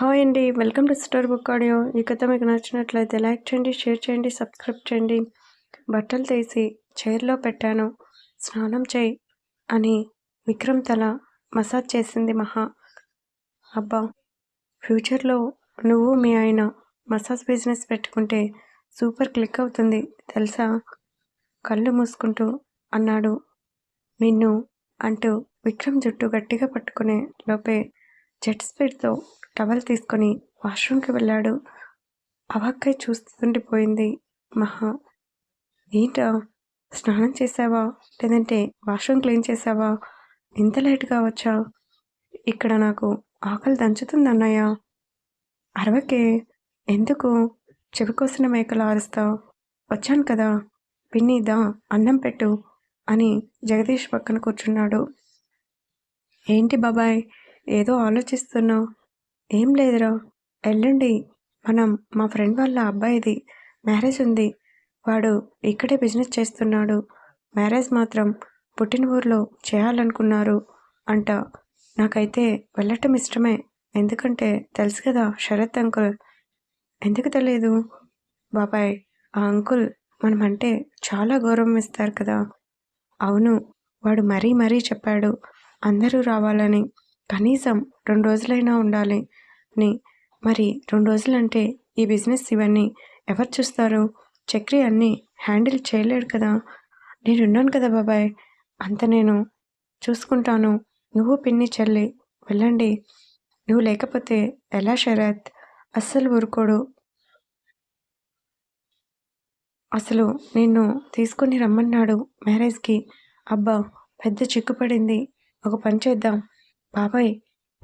Hi అండి. Welcome to store book audio. ఈ కథ మీకు నచ్చినట్లయితే లైక్ చేయండి షేర్ చేయండి సబ్స్క్రైబ్ చేయండి. బట్టలు తీసి చైర్లో పెట్టాను. స్నానం చేయి అని విక్రమ్ తల మసాజ్ చేసింది మహా. అబ్బా! ఫ్యూచర్లో నువ్వు మీ ఆయన మసాజ్ బిజినెస్ పెట్టుకుంటే సూపర్ క్లిక్ అవుతుంది తెలుసా? కళ్ళు మూసుకుంటూ అన్నాడు. నిన్ను అంటూ విక్రమ్ జుట్టు గట్టిగా పట్టుకునే లోపే జెట్ స్పీడ్తో టవల్ తీసుకొని వాష్రూమ్కి వెళ్ళాడు. అవాక్కై చూస్తుండిపోయింది మహా. ఏంటా? స్నానం చేసావా లేదంటే వాష్రూమ్ క్లీన్ చేసావా ఇంత లేట్గా వచ్చా? ఇక్కడ నాకు ఆకలి దంచుతుంది అరవకే ఎందుకు? చెవికోసిన మేకలు ఆరుస్తావు వచ్చాను కదా. పిన్నిదా అన్నం పెట్టు అని జగదీష్ పక్కన కూర్చున్నాడు. ఏంటి బాబాయ్? ఏదో ఆలోచిస్తున్నావు. ఏం లేదురా. ఎల్లుండి మనం మా ఫ్రెండ్ వాళ్ళ అబ్బాయిది మ్యారేజ్ ఉంది. వాడు ఇక్కడే బిజినెస్ చేస్తున్నాడు. మ్యారేజ్ మాత్రం పుట్టిన ఊర్లో చేయాలనుకున్నారు అంట. నాకైతే వెళ్ళటం ఇష్టమే. ఎందుకంటే తెలుసు కదా శరత్ అంకుల్. ఎందుకు తెలియదు? బాబాయ్ ఆ అంకుల్ మనమంటే చాలా గౌరవం ఇస్తారు కదా. అవును వాడు మరీ మరీ చెప్పాడు. అందరూ రావాలని. కనీసం రెండు రోజులైనా ఉండాలి. అని మరి రెండు రోజులంటే ఈ బిజినెస్ ఇవన్నీ ఎవరు చూస్తారు? చక్రి అన్నీ హ్యాండిల్ చేయలేడు కదా. నేనున్నాను కదా బాబాయ్. అంత నేను చూసుకుంటాను. నువ్వు పిన్ని చెల్లి వెళ్ళండి. నువ్వు లేకపోతే ఎలా శరత్? అస్సలు ఊరుకోడు. అసలు నిన్ను తీసుకుని రమ్మన్నాడు మ్యారేజ్కి. అబ్బా పెద్ద చిక్కుపడింది. ఒక పని చేద్దాం. బాబాయ్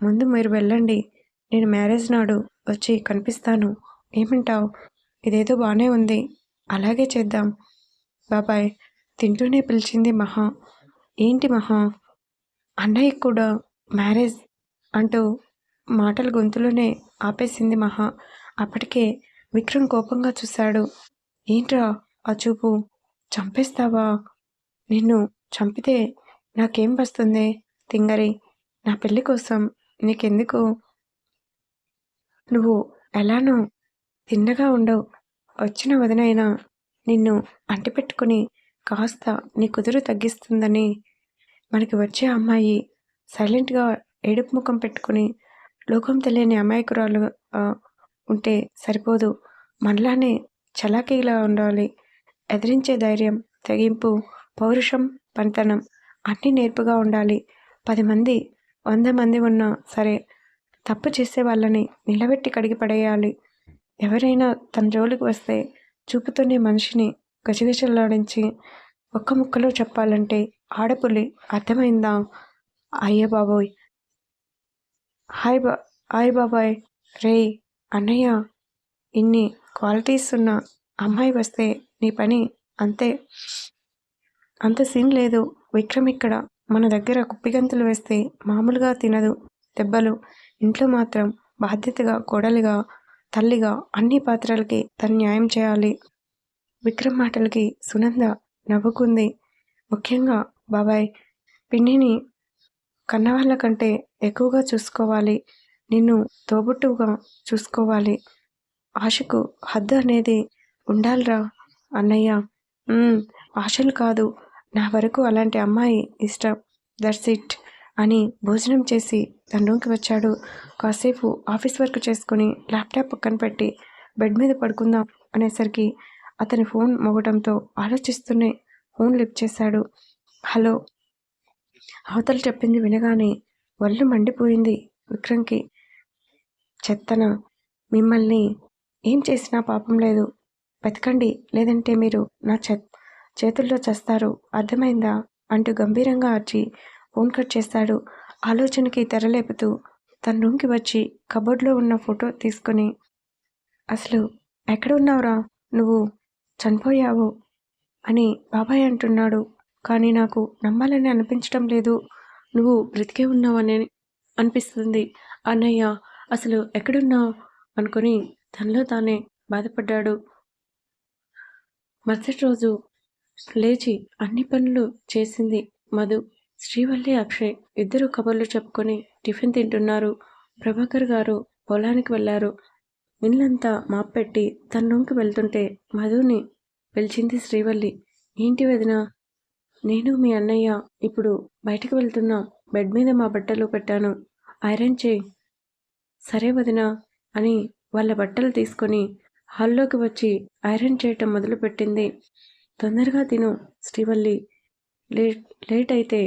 ముందు మీరు వెళ్ళండి. నేను మ్యారేజ్ నాడు వచ్చి కనిపిస్తాను. ఏమంటావు? ఇదేదో బాగానే ఉంది. అలాగే చేద్దాం. బాబాయ్ తింటూనే పిలిచింది మహా. ఏంటి మహా? అన్నయ్య కూడా మ్యారేజ్ అంటూ మాటల గొంతులోనే ఆపేసింది మహా. అప్పటికే విక్రమ్ కోపంగా చూశాడు. ఏంట్రా ఆ చూపు? చంపేస్తావా? నిన్ను చంపితే నాకేం వస్తుంది? తింగరి నా పెళ్ళి కోసం నీకెందుకు? నువ్వు ఎలానో తిన్నగా ఉండవు. వచ్చిన వదినైనా నిన్ను అంటిపెట్టుకుని కాస్త నీ కుదురు తగ్గిస్తుందని మనకి వచ్చే అమ్మాయి సైలెంట్గా ఏడుపు ముఖం పెట్టుకుని లోకం తెలియని అమాయకురాలు ఉంటే సరిపోదు. మనలానే చలాకీలా ఉండాలి. ఎదిరించే ధైర్యం తెగింపు పౌరుషం పనితనం అన్నీ నేర్పుగా ఉండాలి. పది మంది వంద మంది ఉన్నా సరే తప్పు చేసే వాళ్ళని నిలబెట్టి కడిగి పడేయాలి. ఎవరైనా తన జోలికి వస్తే చూపుతోనే మనిషిని గజగజలాడించి ఒక్క ముక్కలో చెప్పాలంటే ఆడపులి అర్థమైందా? అయ్య బాబోయ్! హాయ్ బా హాయ్ బాబాయ్! రే అన్నయ్య! ఇన్ని క్వాలిటీస్ ఉన్న అమ్మాయి వస్తే నీ పని అంతే. అంత సీన్ లేదు. విక్రమ్ ఇక్కడ మన దగ్గర కుప్పిగంతులు వేస్తే మామూలుగా తినదు. దెబ్బలు ఇంట్లో మాత్రం బాధ్యతగా కోడలిగా తల్లిగా అన్ని పాత్రలకి తను న్యాయం చేయాలి. విక్రమ్ మాటలకి సునంద నవ్వుకుంది. ముఖ్యంగా బాబాయ్ పిన్నిని కన్నవాళ్ళ కంటే ఎక్కువగా చూసుకోవాలి. నిన్ను తోబుట్టుగా చూసుకోవాలి. ఆశకు హద్దు అనేది ఉండాలిరా అన్నయ్య. ఆశలు కాదు. నా వరకు అలాంటి అమ్మాయి ఇష్టం. దట్స్ ఇట్ అని భోజనం చేసి తన రూమ్కి వచ్చాడు. కాసేపు ఆఫీస్ వర్క్ చేసుకుని ల్యాప్టాప్ పక్కన పెట్టి బెడ్ మీద పడుకుందాం అనేసరికి అతని ఫోన్ మోగడంతో ఆలోచిస్తూనే ఫోన్ లిఫ్ట్ చేశాడు. హలో. అవతల చెప్పింది వినగానే ఒళ్ళు మండిపోయింది విక్రమ్కి చెత్తన మిమ్మల్ని ఏం చేసినా పాపం లేదు. బతకండి లేదంటే మీరు నా చెత్త చేతుల్లో చేస్తారు. అర్థమైందా? అంటూ గంభీరంగా అర్చి ఫోన్ కట్ చేస్తాడు. ఆలోచనకి తెరలేపుతూ తన రూమ్కి వచ్చి కబోర్డ్లో ఉన్న ఫోటో తీసుకొని అసలు ఎక్కడ ఉన్నావురా? నువ్వు చనిపోయావు అని బాబాయ్ అంటున్నాడు. కానీ నాకు నమ్మాలని అనిపించడం లేదు. నువ్వు బ్రతికే ఉన్నావని అనిపిస్తుంది. అన్నయ్య అసలు ఎక్కడున్నావు అనుకుని తనలో తానే బాధపడ్డాడు. మరుసటి రోజు లేచి అన్ని పనులు చేసింది మధు. శ్రీవల్లి అక్షయ్ ఇద్దరు కబుర్లు చెప్పుకొని టిఫిన్ తింటున్నారు. ప్రభాకర్ గారు పొలానికి వెళ్ళారు. ఇల్లంతా మాప్ పెట్టి తన రూమ్కి వెళ్తుంటే మధుని పిలిచింది శ్రీవల్లి. ఏంటి వదిన నేను మీ అన్నయ్య. ఇప్పుడు బయటికి వెళ్తున్నా బెడ్ మీద మా బట్టలు పెట్టాను. ఐరన్ చేయి. సరే వదిన అని వాళ్ళ బట్టలు తీసుకొని హాల్లోకి వచ్చి ఐరన్ చేయటం మొదలుపెట్టింది. తొందరగా తిను శ్రీవల్లి. లేట్ లేట్ అయితే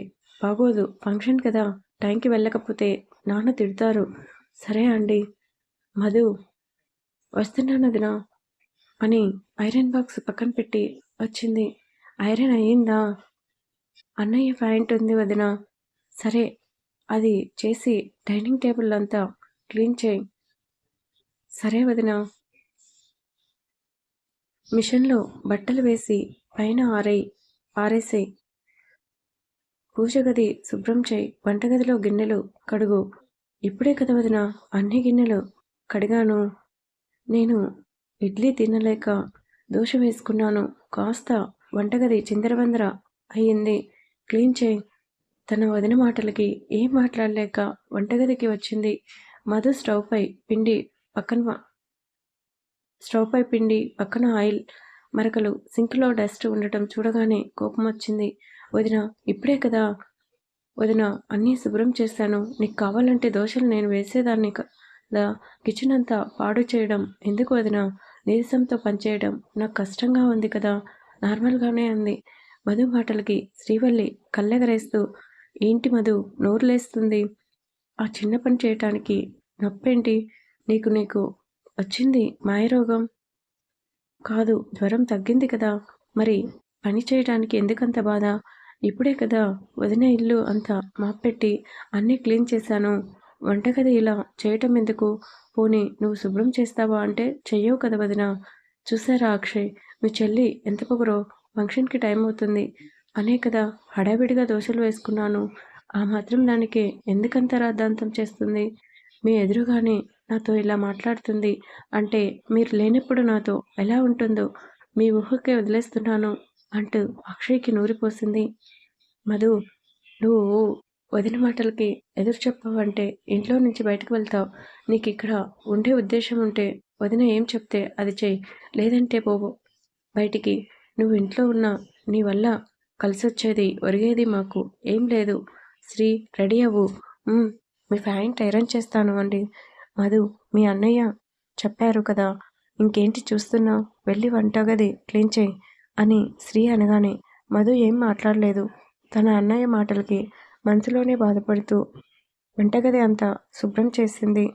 బాగోదు ఫంక్షన్ కదా టైంకి వెళ్ళకపోతే నాన్న తిడతారు. సరే అండి. మధు వస్తున్నాను వదినా అని ఐరన్ బాక్స్ పక్కన పెట్టి వచ్చింది. ఐరన్ అయ్యిందా? అన్నయ్య ప్యాంట్ ఉంది వదిన. సరే అది చేసి డైనింగ్ టేబుల్ అంతా క్లీన్ చేయి. సరే వదినా. మిషన్లో బట్టలు వేసి పైన ఆరై ఆరేసాయి పూజగది శుభ్రం చేయి. వంటగదిలో గిన్నెలు కడుగు. ఇప్పుడే కదా వదిన అన్ని గిన్నెలు కడిగాను. నేను ఇడ్లీ తినలేక దోశ వేసుకున్నాను. కాస్త వంటగది చిందరవందర అయ్యింది. క్లీన్ చేయి. తన వదిన మాటలకి ఏం మాట్లాడలేక వంటగదికి వచ్చింది. మధు స్టవ్పై పిండి పక్కన స్టవ్పై పిండి పక్కన ఆయిల్ మరకలు సింక్లో డస్ట్ ఉండటం చూడగానే కోపం వచ్చింది. వదిన ఇప్పుడే కదా? వదిన అన్నీ శుభ్రం చేశాను. నీకు కావాలంటే దోశలు నేను వేసేదాన్ని కదా కిచెన్ అంతా పాడు చేయడం. ఎందుకు వదిన? నీరసంతో పనిచేయడం. నాకు కష్టంగా ఉంది కదా? నార్మల్గానే అంది మధు మాటలకి శ్రీవల్లి కళ్ళెగరేస్తూ ఏంటి మధు? నోరులేస్తుంది ఆ చిన్న పని చేయటానికి నొప్పేంటి? నీకు నీకు వచ్చింది. మాయరోగం కాదు జ్వరం తగ్గింది కదా. మరి పని చేయడానికి ఎందుకంత బాధ? ఇప్పుడే కదా వదిన ఇల్లు అంతా మాపెట్టి అన్నీ క్లీన్ చేశాను. వంటగది ఇలా చేయటం ఎందుకు? పోనీ నువ్వు శుభ్రం చేస్తావా అంటే చెయ్యవు కదా వదిన. చూసారా అక్షయ్? మీ చెల్లి ఎంత పొగరో? ఫంక్షన్కి టైం అవుతుంది. అనే కదా హడావిడిగా దోశలు వేసుకున్నాను. ఆ మాత్రం దానికి ఎందుకంత రాద్ధాంతం చేస్తుంది? మీ ఎదురుగానే నాతో ఇలా మాట్లాడుతుంది. అంటే మీరు లేనప్పుడు నాతో ఎలా ఉంటుందో మీ ఊహకే వదిలేస్తున్నాను అంటూ అక్షయ్కి నూరిపోసింది మధు నువ్వు వదిన మాటలకి ఎదురు చెప్పావంటే ఇంట్లో నుంచి బయటకు వెళ్తావు. నీకు ఇక్కడ ఉండే ఉద్దేశం ఉంటే వదిన ఏం చెప్తే అది చెయ్యి లేదంటే పోవు. బయటికి నువ్వు ఇంట్లో ఉన్న నీ వల్ల కలిసి వచ్చేది ఒరిగేది మాకు ఏం లేదు. శ్రీ రెడీ అవ్వు. మీ ఫ్యాంట్ ఐరన్ చేస్తాను అండి మధు మీ అన్నయ్య చెప్పారు కదా ఇంకేంటి చూస్తున్నావు? వెళ్ళి వంటగది క్లీన్ చేయి అని శ్రీ అనగానే మధు ఏం మాట్లాడలేదు. తన అన్నయ్య మాటలకి మనసులోనే బాధపడుతూ వంటగది అంతా శుభ్రం చేసింది.